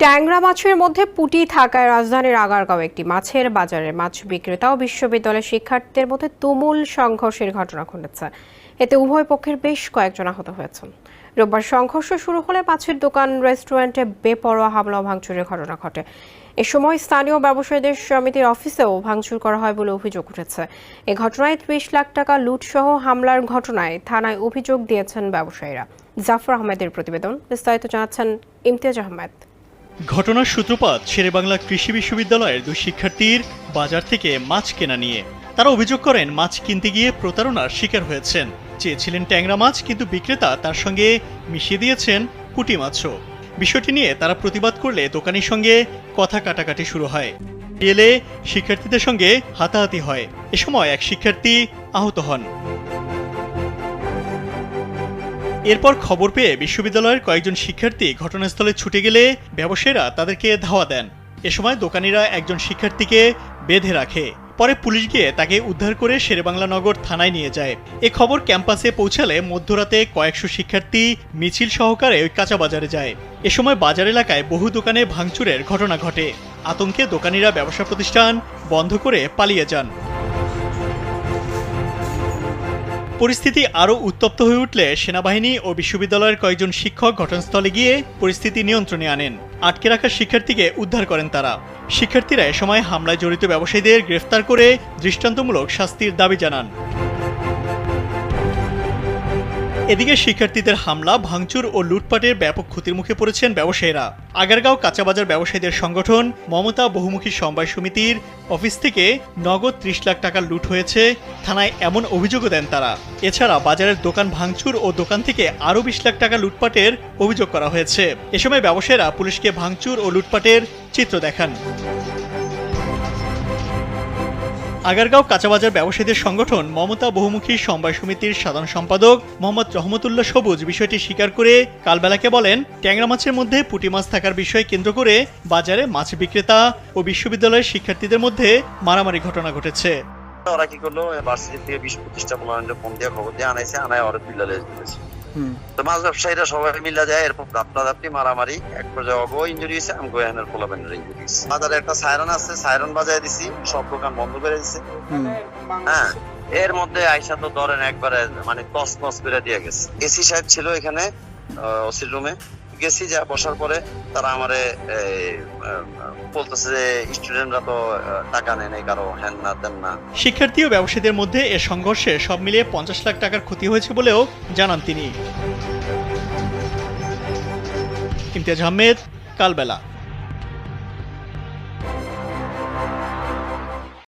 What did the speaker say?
ট্যাংরা মাছের মধ্যে পুটি থাকায় রাজধানীর আগারগাঁও একটি মাছের বাজারে মাছ বিক্রেতা ও বিশ্ববিদ্যালয়ের শিক্ষার্থীদের মধ্যে তুমুল সংঘর্ষের ঘটনা ঘটেছে। এতে উভয় পক্ষের বেশ কয়েকজন আহত হয়েছেন। রোববার সংঘর্ষ শুরু হলে মাছের দোকান, রেস্টুরেন্টে বেপরোয়া হামলা ভাঙচুরের ঘটনা ঘটে। এ সময় স্থানীয় ব্যবসায়ীদের সমিতির অফিসেও ভাঙচুর করা হয় বলে অভিযোগ উঠেছে। এ ঘটনায় ত্রিশ লাখ টাকা লুটসহ হামলার ঘটনায় থানায় অভিযোগ দিয়েছেন ব্যবসায়ীরা। জাফর আহমেদের প্রতিবেদন, বিস্তারিত জানাচ্ছেন ইমতিয়াজ আহমেদ। ঘটনার সূত্রপাত শেরেবাংলা কৃষি বিশ্ববিদ্যালয়ের দুই শিক্ষার্থীর বাজার থেকে মাছ কেনা নিয়ে। তারা অভিযোগ করেন, মাছ কিনতে গিয়ে প্রতারণার শিকার হয়েছেন। চেয়েছিলেন ট্যাংরা মাছ, কিন্তু বিক্রেতা তার সঙ্গে মিশিয়ে দিয়েছেন পুঁটি মাছও। বিষয়টি নিয়ে তারা প্রতিবাদ করলে দোকানির সঙ্গে কথা কাটাকাটি শুরু হয়। এলে শিক্ষার্থীদের সঙ্গে হাতাহাতি হয়। এ সময় এক শিক্ষার্থী আহত হন। এরপর খবর পেয়ে বিশ্ববিদ্যালয়ের কয়েকজন শিক্ষার্থী ঘটনাস্থলে ছুটে গেলে ব্যবসায়ীরা তাদেরকে ধাওয়া দেন। এ সময় দোকানিরা একজন শিক্ষার্থীকে বেঁধে রাখে। পরে পুলিশ গিয়ে তাকে উদ্ধার করে শেরেবাংলা নগর থানায় নিয়ে যায়। এ খবর ক্যাম্পাসে পৌঁছালে মধ্যরাতে কয়েকশো শিক্ষার্থী মিছিল সহকারে ওই কাঁচা বাজারে যায়। এ সময় বাজার এলাকায় বহু দোকানে ভাঙচুরের ঘটনা ঘটে। আতঙ্কে দোকানিরা ব্যবসা প্রতিষ্ঠান বন্ধ করে পালিয়ে যান। পরিস্থিতি আরও উত্তপ্ত হয়ে উঠলে সেনাবাহিনী ও বিশ্ববিদ্যালয়ের কয়েকজন শিক্ষক ঘটনাস্থলে গিয়ে পরিস্থিতি নিয়ন্ত্রণে আনেন। আটকে রাখা শিক্ষার্থীকে উদ্ধার করেন তারা। শিক্ষার্থীরা এ সময় হামলায় জড়িত ব্যবসায়ীদের গ্রেফতার করে দৃষ্টান্তমূলক শাস্তির দাবি জানান। এদিকে শিক্ষার্থীদের হামলা, ভাঙচুর ও লুটপাটের ব্যাপক ক্ষতির মুখে পড়েছেন ব্যবসায়ীরা। আগারগাঁও কাঁচাবাজার ব্যবসায়ীদের সংগঠন মমতা বহুমুখী সমবায় সমিতির অফিস থেকে নগদ ত্রিশ লাখ টাকা লুট হয়েছে। থানায় এমন অভিযোগও দেন তারা। এছাড়া বাজারের দোকান ভাঙচুর ও দোকান থেকে আরও বিশ লাখ টাকা লুটপাটের অভিযোগ করা হয়েছে। এ সময় ব্যবসায়ীরা পুলিশকে ভাঙচুর ও লুটপাটের চিত্র দেখান। আগারগাঁও কাঁচাবাজার ব্যবসায়ীদের সংগঠন মমতা বহুমুখী সমবায় সমিতির সাধারণ সম্পাদক মোহাম্মদ রহমতুল্লাহ সবুজ বিষয়টি স্বীকার করে কালবেলাকে বলেন, ট্যাংরা মাছের মধ্যে পুঁটি মাছ থাকার বিষয় কেন্দ্র করে বাজারে মাছ বিক্রেতা ও বিশ্ববিদ্যালয়ের শিক্ষার্থীদের মধ্যে মারামারি ঘটনা ঘটেছে। ওরা কি করল ভার্সিটি থেকে বিশ পঁচিশটা পনেরো ফোন দিয়ে খবর দিয়ে আনাইছে, আনায় ওরা তুলে দিয়েছে। তো মাছ ব্যবসায়ীরা সবাই মিলে যায় এরপর দাপটা দাপটি মারামারি এক পর্যায়ে অগো ইঞ্জুরি হয়েছে আমি গোয়ানের পোলাবেনের ইঞ্জুরি হয়েছে। বাজারে একটা সাইরন আছে সাইরন বাজায় দিছি সব দোকান বন্ধ করে দিছে। হ্যাঁ এর মধ্যে আইসা তো ধরেন একবারে মানে তস নস করে দিয়ে গেছে। এসি সাহেব ছিল এখানে ওসির রুমে গেছি যা বসার পরে তারা আমারে বলতেছে যে স্টুডেন্টরা তো টাকা নেয় নাই, কারও হ্যান না, দেন না। শিক্ষার্থী ও ব্যবসায়ীদের মধ্যে এ সংঘর্ষে সব মিলিয়ে পঞ্চাশ লাখ টাকার ক্ষতি হয়েছে বলেও জানান তিনি। ইমতিয়াজ আহমেদ, কালবেলা।